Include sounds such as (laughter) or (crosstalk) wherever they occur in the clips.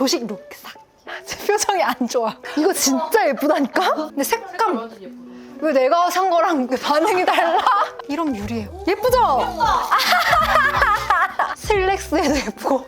조식 룩 싹. 제 (laughs) 표정이 안 좋아. 이거 진짜 예쁘다니까? 근데 색감. 왜 내가 산 거랑 그 반응이 달라? 이런 유리예요. 예쁘죠? (laughs) 슬랙스에도 예쁘고.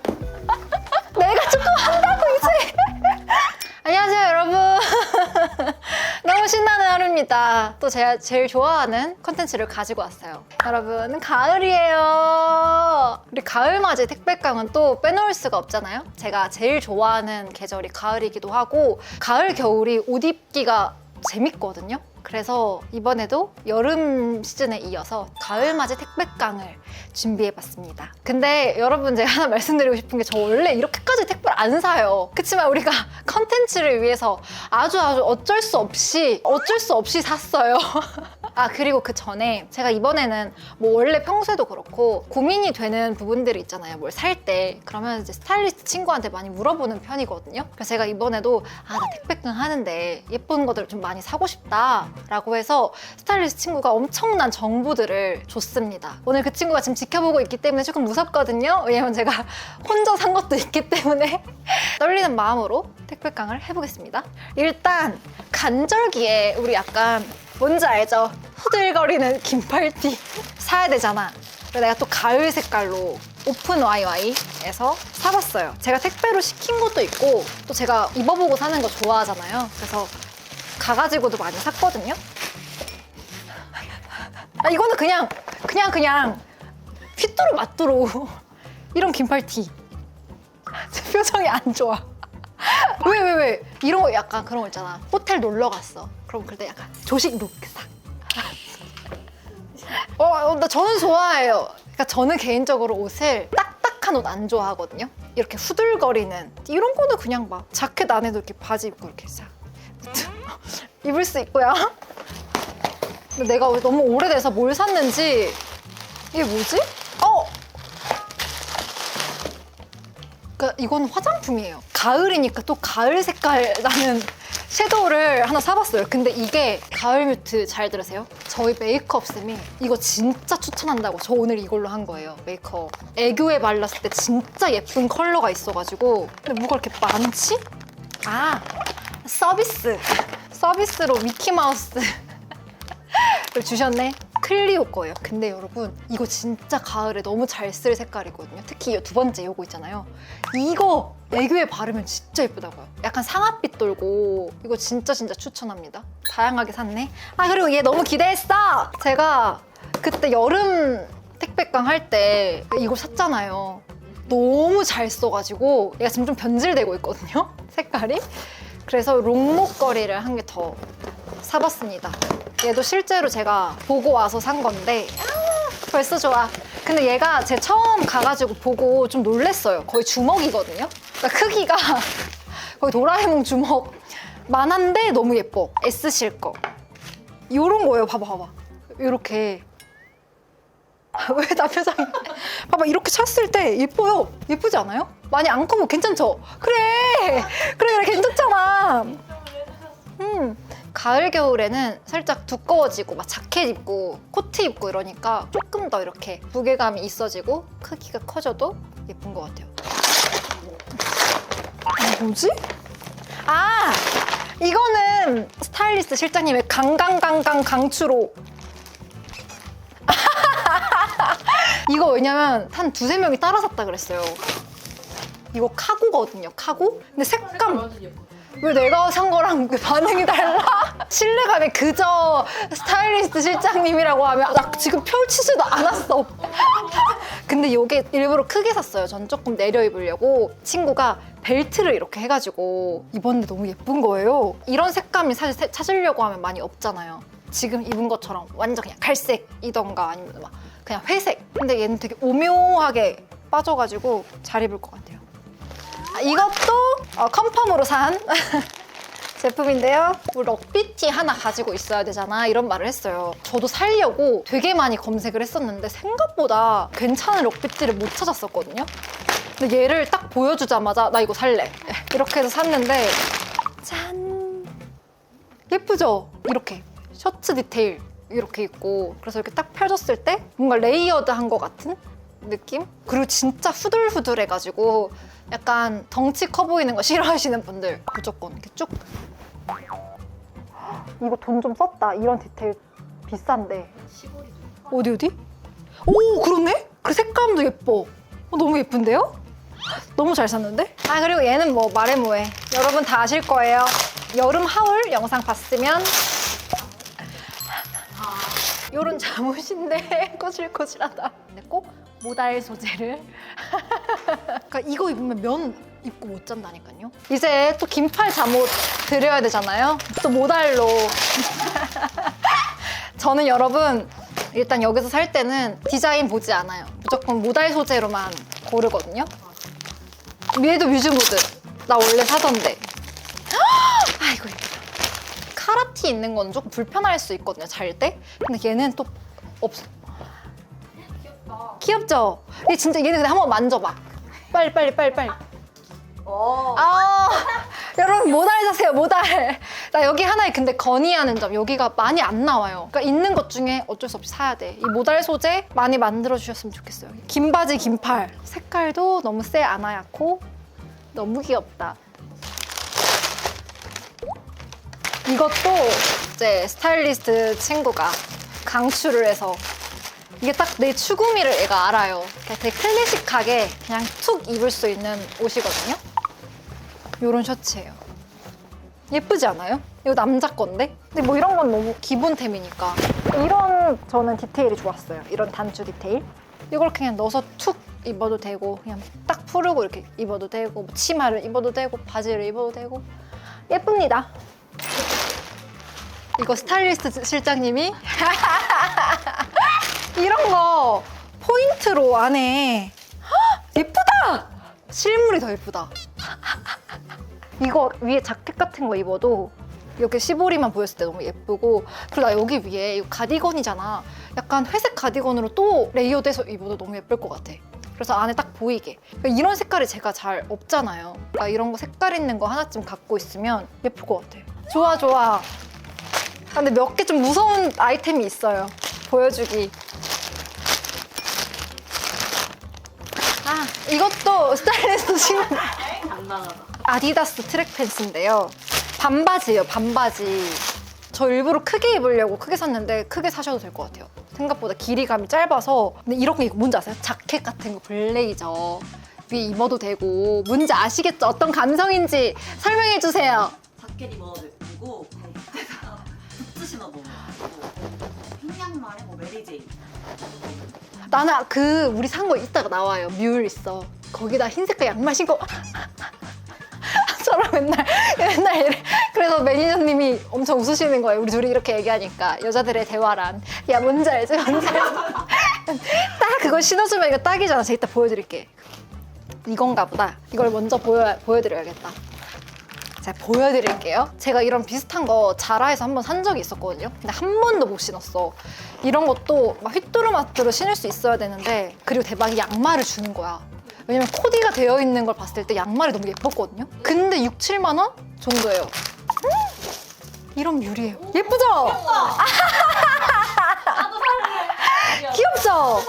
신나는 하루입니다. 또 제가 제일 좋아하는 컨텐츠를 가지고 왔어요. 여러분 가을이에요. 우리 가을맞이 택배깡은 또 빼놓을 수가 없잖아요. 제가 제일 좋아하는 계절이 가을이기도 하고 가을 겨울이 옷 입기가 재밌거든요. 그래서 이번에도 여름 시즌에 이어서 가을맞이 택배깡을 준비해봤습니다. 근데 여러분 제가 하나 말씀드리고 싶은 게 저 원래 이렇게까지 택배를 안 사요. 그렇지만 우리가 (laughs) 컨텐츠를 위해서 아주 아주 어쩔 수 없이 어쩔 수 없이 샀어요. (laughs) 아 그리고 그 전에 제가 이번에는 뭐 원래 평소에도 그렇고 고민이 되는 부분들이 있잖아요. 뭘 살 때 그러면 이제 스타일리스트 친구한테 많이 물어보는 편이거든요. 그래서 제가 이번에도 아 나 택배깡 하는데 예쁜 것들을 좀 많이 사고 싶다라고 해서 스타일리스트 친구가 엄청난 정보들을 줬습니다. 오늘 그 친구가 지금 지켜보고 있기 때문에 조금 무섭거든요. 왜냐면 제가 (laughs) 혼자 산 것도 있기 때문에 (laughs) 떨리는 마음으로 택배깡을 해보겠습니다. 일단 간절기에 우리 약간 뭔지 알죠? 후들거리는 긴팔티 사야 되잖아. 내가 또 가을 색깔로 오픈 YY에서 사봤어요. 제가 택배로 시킨 것도 있고 또 제가 입어보고 사는 거 좋아하잖아요. 그래서 가가지고도 많이 샀거든요. 아 이거는 그냥 그냥 그냥 휘뚜루 마뚜루 (laughs) 이런 긴팔티. 제 표정이 안 좋아. (laughs) 왜, 왜, 왜? 이런 거 약간 그런 거 있잖아. 호텔 놀러 갔어. 그럼 그때 약간 조식 룩 싹. (laughs) 어, 어, 나 저는 좋아해요. 그러니까 저는 개인적으로 옷을 딱딱한 옷 안 좋아하거든요. 이렇게 후들거리는 이런 거는 그냥 막 자켓 안에도 이렇게 바지 입고 이렇게 싹 (laughs) 입을 수 있고요. 근데 내가 너무 오래돼서 뭘 샀는지 이게 뭐지? 어, 그러니까 이건 화장품이에요. 가을이니까 또 가을 색깔 나는 섀도우를 하나 사봤어요. 근데 이게 가을 뮤트 잘 들으세요? 저희 메이크업 쌤이 이거 진짜 추천한다고 저 오늘 이걸로 한 거예요. 메이크업. 애교에 발랐을 때 진짜 예쁜 컬러가 있어가지고 근데 뭐가 이렇게 많지? 아 서비스. 서비스로 미키마우스 를 (laughs) 주셨네. 클리오 거예요. 근데 여러분 이거 진짜 가을에 너무 잘 쓸 색깔이거든요. 특히 이 두 번째 요거 있잖아요. 이거 애교에 바르면 진짜 예쁘다고요. 약간 상아빛 돌고 이거 진짜 진짜 추천합니다. 다양하게 샀네. 아 그리고 얘 너무 기대했어. 제가 그때 여름 택배깡 할 때 이거 샀잖아요. 너무 잘 써가지고 얘가 지금 좀 변질되고 있거든요. 색깔이. 그래서 롱목걸이를 한 개 더 사봤습니다. 얘도 실제로 제가 보고 와서 산 건데 아, 벌써 좋아. 근데 얘가 제 처음 가가지고 보고 좀 놀랬어요. 거의 주먹이거든요. 그러니까 크기가 (laughs) 거의 도라에몽 주먹 만한데 너무 예뻐. S실 거. 요런 거예요. 봐봐 봐봐. 요렇게 (laughs) 왜나 표정이 (laughs) 봐봐 이렇게 찼을 때 예뻐요. 예쁘지 않아요? 많이 안 커도 괜찮죠? 그래 그래 그래 괜찮잖아. 음. 가을 겨울에는 살짝 두꺼워지고 막 자켓 입고 코트 입고 이러니까 조금 더 이렇게 무게감이 있어지고 크기가 커져도 예쁜 것 같아요. 아, 뭐지? 아 이거는 스타일리스트 실장님의 강강강강 강추로 이거 왜냐면 한 두세 명이 따라 샀다 그랬어요. 이거 카고거든요, 카고? 근데 색감. 왜 내가 산 거랑 그 반응이 달라? (laughs) 신뢰감이 그저 스타일리스트 실장님이라고 하면 나 지금 펼치지도 않았어. (laughs) 근데 이게 일부러 크게 샀어요. 전 조금 내려 입으려고 친구가 벨트를 이렇게 해가지고 입었는데 너무 예쁜 거예요. 이런 색감이 사실 새- 찾으려고 하면 많이 없잖아요. 지금 입은 것처럼 완전 그냥 갈색이던가 아니면 막 그냥 회색. 근데 얘는 되게 오묘하게 빠져가지고 잘 입을 것 같아요. 아, 이것도 어, 컨펌으로 산 (laughs) 제품인데요. 뭐 럭비티 하나 가지고 있어야 되잖아 이런 말을 했어요. 저도 살려고 되게 많이 검색을 했었는데 생각보다 괜찮은 럭비티를 못 찾았었거든요. 근데 얘를 딱 보여주자마자 나 이거 살래 (laughs) 이렇게 해서 샀는데 짠 예쁘죠? 이렇게 셔츠 디테일 이렇게 있고 그래서 이렇게 딱 펴졌을 때 뭔가 레이어드한 것 같은 느낌? 그리고 진짜 후들후들해가지고 약간 덩치 커 보이는 거 싫어하시는 분들 무조건 이렇게 쭉. (gasps) 이거 돈 좀 썼다. 이런 디테일 비싼데. 어디 어디? 오 그렇네? 그 색감도 예뻐. 어, 너무 예쁜데요? (gasps) 너무 잘 샀는데? 아 그리고 얘는 뭐 말해 뭐해. 여러분 다 아실 거예요. 여름 하울 영상 봤으면 요런 잠옷인데 (laughs) 꼬질꼬질하다. 근데 꼭 모달 소재를. (laughs) 그러니까 이거 입으면 면 입고 못 잔다니까요. 이제 또 긴팔 잠옷 드려야 되잖아요. 또 모달로. (laughs) 저는 여러분 일단 여기서 살 때는 디자인 보지 않아요. 무조건 모달 소재로만 고르거든요. 위에도 뮤즈모드. 나 원래 사던데. 아이고 예쁘다. 카라티 있는 건 조금 불편할 수 있거든요, 잘 때. 근데 얘는 또 없어. 귀엽죠? 얘 진짜 얘는 근데 한번 만져봐. 빨리 빨리 빨리 빨리. 어. 아 여러분 모달 사세요 모달. 나 여기 하나에 근데 건의하는 점 여기가 많이 안 나와요. 그러니까 있는 것 중에 어쩔 수 없이 사야 돼. 이 모달 소재 많이 만들어 주셨으면 좋겠어요. 긴 바지 긴 팔. 색깔도 너무 쎄 아나얗고 너무 귀엽다. 이것도 이제 스타일리스트 친구가 강추를 해서 이게 딱 내 추구미를 얘가 알아요. 되게 클래식하게 그냥 툭 입을 수 있는 옷이거든요. 이런 셔츠예요. 예쁘지 않아요? 이거 남자 건데? 근데 뭐 이런 건 너무 기본템이니까. 이런 저는 디테일이 좋았어요. 이런 단추 디테일. 이걸 그냥 넣어서 툭 입어도 되고 그냥 딱 푸르고 이렇게 입어도 되고 뭐 치마를 입어도 되고 바지를 입어도 되고 예쁩니다. 이거 스타일리스트 실장님이 (laughs) 이런 거 포인트로 안에 헉, (gasps) 예쁘다! 실물이 더 예쁘다. (laughs) 이거 위에 자켓 같은 거 입어도 이렇게 시보리만 보였을 때 너무 예쁘고 그리고 나 여기 위에 이거 가디건이잖아. 약간 회색 가디건으로 또 레이어드해서 입어도 너무 예쁠 것 같아. 그래서 안에 딱 보이게. 그러니까 이런 색깔이 제가 잘 없잖아요. 그러니까 이런 거 색깔 있는 거 하나쯤 갖고 있으면 예쁠 것 같아. 좋아 좋아. 아, 근데 몇 개 좀 무서운 아이템이 있어요. 보여주기. 아, 이것도 스타일리스트. 간단하다. (laughs) 아디다스 트랙 팬츠인데요. 반바지예요, 반바지. 저 일부러 크게 입으려고 크게 샀는데 크게 사셔도 될 것 같아요. 생각보다 길이감이 짧아서 근데 거 뭔지 아세요? 자켓 같은 거 블레이저 위에 입어도 되고 뭔지 아시겠죠? 어떤 감성인지 설명해 주세요. 자켓 입어도 되고 부츠 신어도 되고 흰양말에 뭐 메리제이 나는 그 우리 산 거 이따가 나와요. 뮬 있어. 거기다 흰색깔 양말 신고 (laughs) 저랑 맨날 맨날 이래. 그래서 매니저님이 엄청 웃으시는 거예요. 우리 둘이 이렇게 얘기하니까 여자들의 대화란 야 뭔지 알지 뭔지 알지. (laughs) 딱 그걸 신어주면 이거 딱이잖아. 제가 이따 보여드릴게. 이건가 보다. 이걸 먼저 보여 보여드려야겠다. 제가 보여드릴게요. 제가 이런 비슷한 거 자라에서 한번 산 적이 있었거든요. 근데 한 번도 못 신었어. 이런 것도 막 휘뚜루마뚜루 신을 수 있어야 되는데 그리고 대박이 양말을 주는 거야. 왜냐면 코디가 되어 있는 걸 봤을 때 양말이 너무 예뻤거든요. 근데 6, 7만 원 정도예요. 음! 이런 뮤리예요. 예쁘죠? 귀엽죠?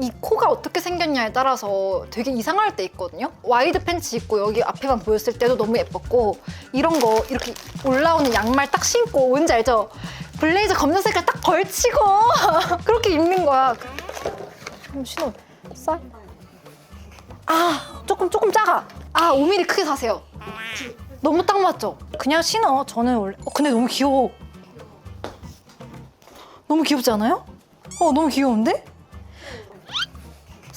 이 코가 어떻게 생겼냐에 따라서 되게 이상할 때 있거든요. 와이드 팬츠 입고 여기 앞에만 보였을 때도 너무 예뻤고 이런 거 이렇게 올라오는 양말 딱 신고 뭔지 알죠? 블레이저 검정 색깔 딱 걸치고 (laughs) 그렇게 입는 거야. 그럼 신어. 싸? 아 조금 조금 작아. 아 5mm 크게 사세요. 너무 딱 맞죠? 그냥 신어. 저는 원래. 어, 근데 너무 귀여워. 너무 귀엽지 않아요? 어 너무 귀여운데?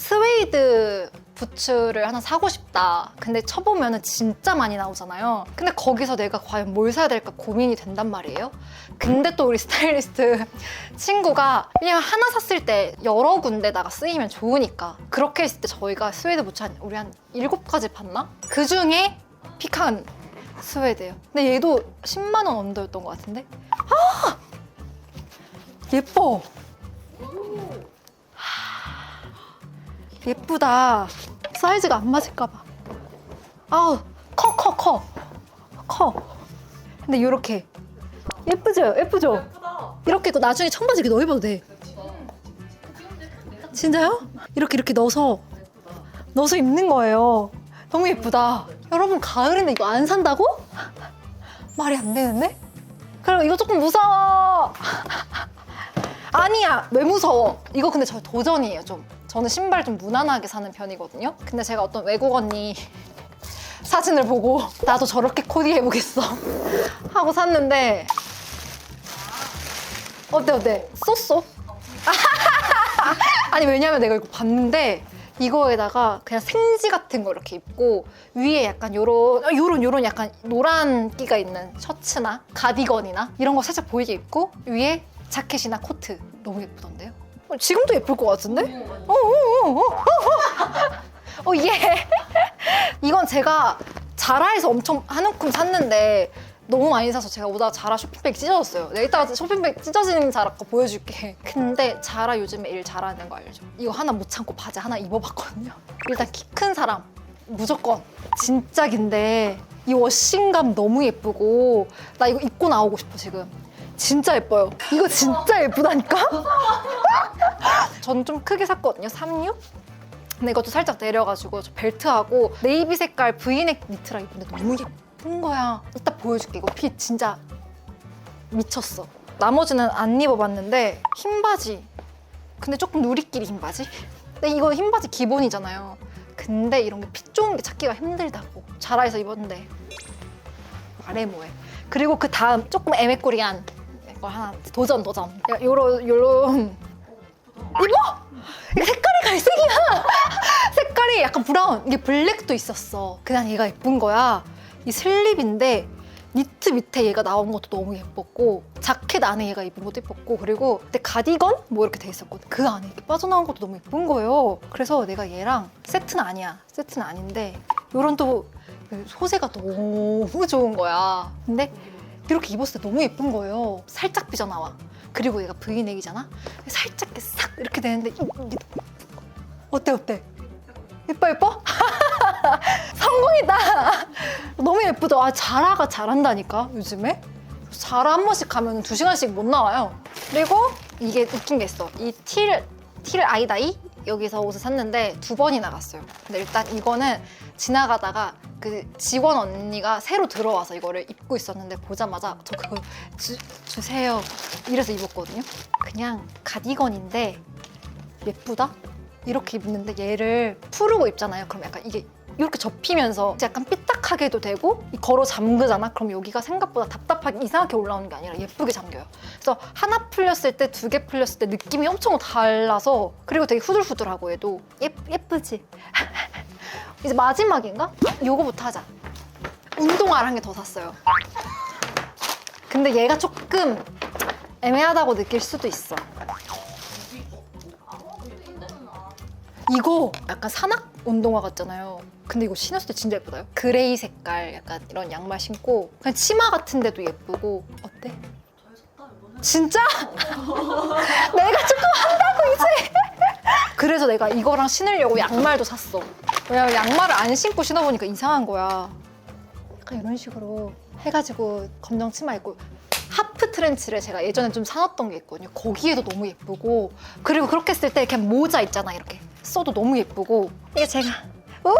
스웨이드 부츠를 하나 사고 싶다. 근데 쳐보면 진짜 많이 나오잖아요. 근데 거기서 내가 과연 뭘 사야 될까 고민이 된단 말이에요. 근데 또 우리 스타일리스트 (laughs) 친구가 왜냐면 하나 샀을 때 여러 군데다가 쓰이면 좋으니까 그렇게 했을 때 저희가 스웨이드 부츠 한 우리 한 일곱 가지 봤나? 그 중에 픽한 스웨드예요. 근데 얘도 10만 원 언더였던 것 같은데. 아 예뻐. 예쁘다. 사이즈가 안 맞을까봐. 아우, 커, 커, 커. 커. 근데 이렇게. 예쁘죠? 예쁘죠? 이렇게 또 나중에 청바지 이렇게 넣어입어도 돼. 진짜요? 이렇게 이렇게 넣어서 넣어서 입는 거예요. 너무 예쁘다. 여러분 가을인데 이거 안 산다고? 말이 안 되는데? 그럼 이거 조금 무서워. (laughs) 아니야 왜 무서워? 이거 근데 저 도전이에요 좀. 저는 신발 좀 무난하게 사는 편이거든요. 근데 제가 어떤 외국 언니 (laughs) 사진을 보고 나도 저렇게 코디해 보겠어 (laughs) 하고 샀는데 어때 어때? 쏘쏘? (laughs) 아니 왜냐면 내가 이거 봤는데 이거에다가 그냥 생지 같은 거 이렇게 입고 위에 약간 요런 어, 요런 요런 약간 노란 끼가 있는 셔츠나 가디건이나 이런 거 살짝 보이게 입고 위에 자켓이나 코트 너무 예쁘던데요? 어, 지금도 예쁠 것 같은데? 어, 어, 어, 어, 어, 어, (laughs) 예. 이건 제가 자라에서 엄청 한 움큼 샀는데 너무 많이 사서 제가 오다가 자라 쇼핑백 찢어졌어요. 내가 이따가 쇼핑백 찢어지는 자라 거 보여줄게. 근데 자라 요즘에 일 잘하는 거 알죠? 이거 하나 못 참고 바지 하나 입어봤거든요. 일단 키 큰 사람 무조건 진짜 긴데 이 워싱감 너무 예쁘고 나 이거 입고 나오고 싶어 지금. 진짜 예뻐요. 이거 진짜 예쁘다니까? 저는 (laughs) 좀 크게 샀거든요. 36? 근데 이것도 살짝 내려가지고 저 벨트하고 네이비 색깔 브이넥 니트라 입는데 너무 예쁜 거야. 이따 보여줄게. 이거 핏 진짜 미쳤어. 나머지는 안 입어봤는데 흰 바지. 근데 조금 누리끼리 흰 바지. 근데 이거 흰 바지 기본이잖아요. 근데 이런 게 핏 좋은 게 찾기가 힘들다고. 자라에서 입었는데 아래 뭐해. 그리고 그 다음 조금 애매꼬리한 이 거 하나 도전 도전. 야, 요런 요런 이거 이게 색깔이 갈색이야. (laughs) 색깔이 약간 브라운. 이게 블랙도 있었어. 그냥 얘가 예쁜 거야. 이 슬립인데 니트 밑에 얘가 나온 것도 너무 예뻤고 자켓 안에 얘가 입은 것도 예뻤고 그리고 근데 가디건 뭐 이렇게 돼 있었거든. 그 안에 이렇게 빠져나온 것도 너무 예쁜 거예요. 그래서 내가 얘랑 세트는 아니야. 세트는 아닌데 요런 또그 소재가 너무 좋은 거야. 근데 이렇게 입었을 때 너무 예쁜 거예요. 살짝 삐져나와. 그리고 얘가 브이넥이잖아. 살짝 이렇게 싹 이렇게 되는데 어때 어때? 예뻐 예뻐? (laughs) 성공이다. 너무 예쁘죠? 아 자라가 잘한다니까 요즘에. 자라 한 번씩 가면 두 시간씩 못 나와요. 그리고 이게 웃긴 게 있어. 이 틸, 틸 아이다이 여기서 옷을 샀는데 두 번이 나 갔어요. 근데 일단 이거는 지나가다가 그 직원 언니가 새로 들어와서 이거를 입고 있었는데 보자마자 저 그거 주, 주세요. 이래서 입었거든요. 그냥 가디건인데 예쁘다? 이렇게 입는데 얘를 푸르고 입잖아요. 그럼 약간 이게 이렇게 접히면서 약간 삐딱하게도 되고 이 걸어 잠그잖아. 그럼 여기가 생각보다 답답하게 이상하게 올라오는 게 아니라 예쁘게 잠겨요. 그래서 하나 풀렸을 때 두 개 풀렸을 때 느낌이 엄청 달라서 그리고 되게 후들후들하고 얘도 예, 예쁘지? (laughs) 이제 마지막인가? 요거부터 하자. 운동화를 한 개 더 샀어요. 근데 얘가 조금 애매하다고 느낄 수도 있어. 이거 약간 산악 운동화 같잖아요. 근데 이거 신었을 때 진짜 예쁘다요. 그레이 색깔 약간 이런 양말 신고 그냥 치마 같은데도 예쁘고 어때? 진짜? (laughs) 내가 조금 한다고 이제. (laughs) 그래서 내가 이거랑 신으려고 양말도 샀어. 왜냐면 양말을 안 신고 신어보니까 이상한 거야. 약간 이런 식으로 해가지고 검정 치마 입고 하프 트렌치를 제가 예전에 좀 사놨던 게 있거든요. 거기에도 너무 예쁘고 그리고 그렇게 했을 때 이렇게 모자 있잖아 이렇게 써도 너무 예쁘고 이게 제가 오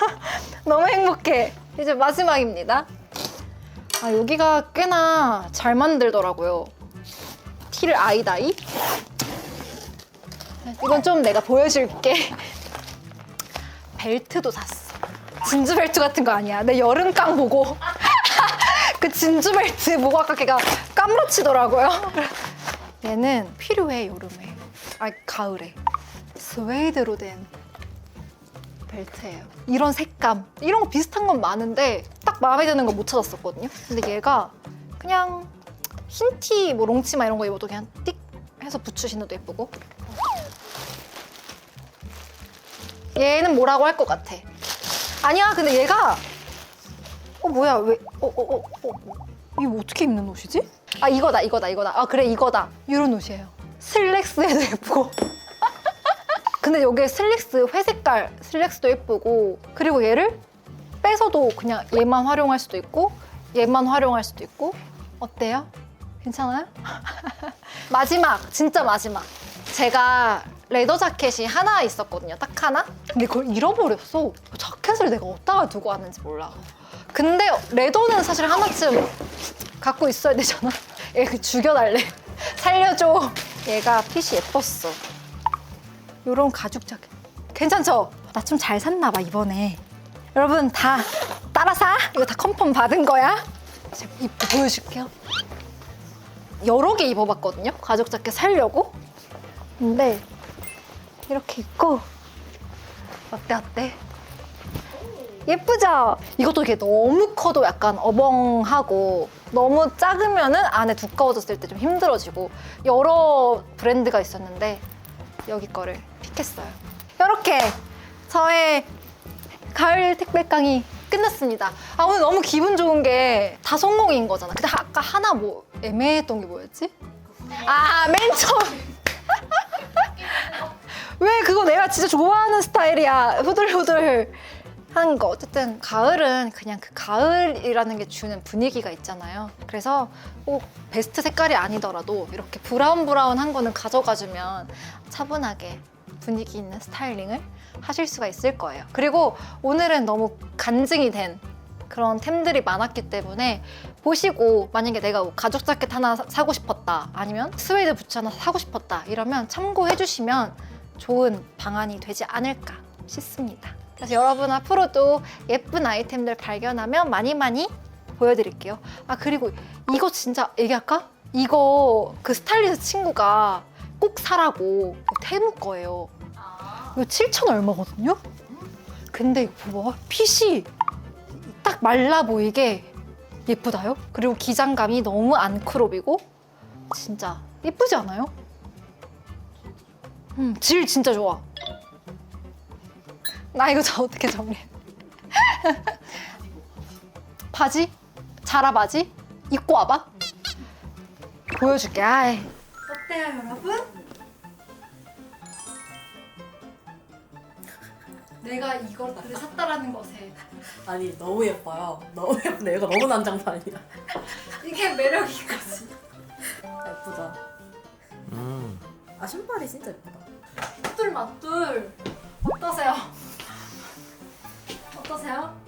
(laughs) 너무 행복해. 이제 마지막입니다. 아 여기가 꽤나 잘 만들더라고요. 티를 아이다이. 이건 좀 내가 보여줄게. (laughs) 벨트도 샀어. 진주 벨트 같은 거 아니야. 내 여름깡 보고 (laughs) 그 진주 벨트 목 아까 걔가 까무러치더라고요. 얘는 필요해 여름에. 아 가을에. 스웨이드로 된 벨트예요. 이런 색감, 이런 거 비슷한 건 많은데 딱 마음에 드는 거 못 찾았었거든요. 근데 얘가 그냥 흰 티, 뭐 롱치마 이런 거 입어도 그냥 띡 해서 부츠 신어도 예쁘고. 얘는 뭐라고 할 것 같아. 아니야, 근데 얘가 어 뭐야 왜? 어 어 어 어, 어, 이거 어떻게 입는 옷이지? 아 이거다 이거다 이거다. 아 그래 이거다. 이런 옷이에요. 슬랙스에도 (laughs) 예쁘고. 근데 여기에 슬랙스 회색깔 슬랙스도 예쁘고 그리고 얘를 빼서도 그냥 얘만 활용할 수도 있고 얘만 활용할 수도 있고 어때요? 괜찮아요? (laughs) 마지막 진짜 마지막 제가 레더 자켓이 하나 있었거든요. 딱 하나. 근데 그걸 잃어버렸어. 자켓을 내가 어디다가 두고 왔는지 몰라. 근데 레더는 사실 하나쯤 갖고 있어야 되잖아. (laughs) 얘그 죽여달래. (laughs) 살려줘. 얘가 핏이 예뻤어. 요런 가죽 자켓. 괜찮죠? 나 좀 잘 샀나 봐 이번에. 여러분 다 따라 사. 이거 다 컨펌 받은 거야. 제가 입고 보여줄게요. 여러 개 입어봤거든요. 가죽 자켓 살려고. 근데 이렇게 입고 어때 어때? 예쁘죠? 이것도 이게 너무 커도 약간 어벙하고 너무 작으면은 안에 두꺼워졌을 때 좀 힘들어지고 여러 브랜드가 있었는데 여기 거를 픽했어요. 이렇게 저의 가을 택배깡이 끝났습니다. 아 오늘 너무 기분 좋은 게 다 성공인 거잖아. 근데 아까 하나 뭐 애매했던 게 뭐였지? 아 맨 처음 (laughs) 왜 그거 내가 진짜 좋아하는 스타일이야 후들후들 하는 거. 어쨌든 가을은 그냥 그 가을이라는 게 주는 분위기가 있잖아요. 그래서 꼭 베스트 색깔이 아니더라도 이렇게 브라운 브라운한 거는 가져가주면 차분하게 분위기 있는 스타일링을 하실 수가 있을 거예요. 그리고 오늘은 너무 간증이 된 그런 템들이 많았기 때문에 보시고 만약에 내가 뭐 가죽 자켓 하나 사- 사고 싶었다 아니면 스웨이드 부츠 하나 사고 싶었다 이러면 참고해 주시면 좋은 방안이 되지 않을까 싶습니다. 그래서 여러분 앞으로도 예쁜 아이템들 발견하면 많이 많이 보여드릴게요. 아 그리고 이거 진짜 얘기할까? 이거 그 스타일리스트 친구가 꼭 사라고 테무 거예요. 이거 7천 얼마거든요? 근데 이거 봐봐 핏이 딱 말라 보이게 예쁘다요? 그리고 기장감이 너무 안 크롭이고 진짜 예쁘지 않아요? 음, 질 진짜 좋아. 나 이거 저 어떻게 정리해? 바지? 자라 바지? 입고 와봐. 보여줄게. 아이. 어때요, 여러분? 내가 이걸 샀다라는 것에 아니 너무 예뻐요. 너무 예쁜데 얘가 너무 난장판이야. 이게 매력인 거지. 예쁘다. 음. 아 신발이 진짜 예쁘다. 맛돌 맛돌. 어떠세요? 어떠세요?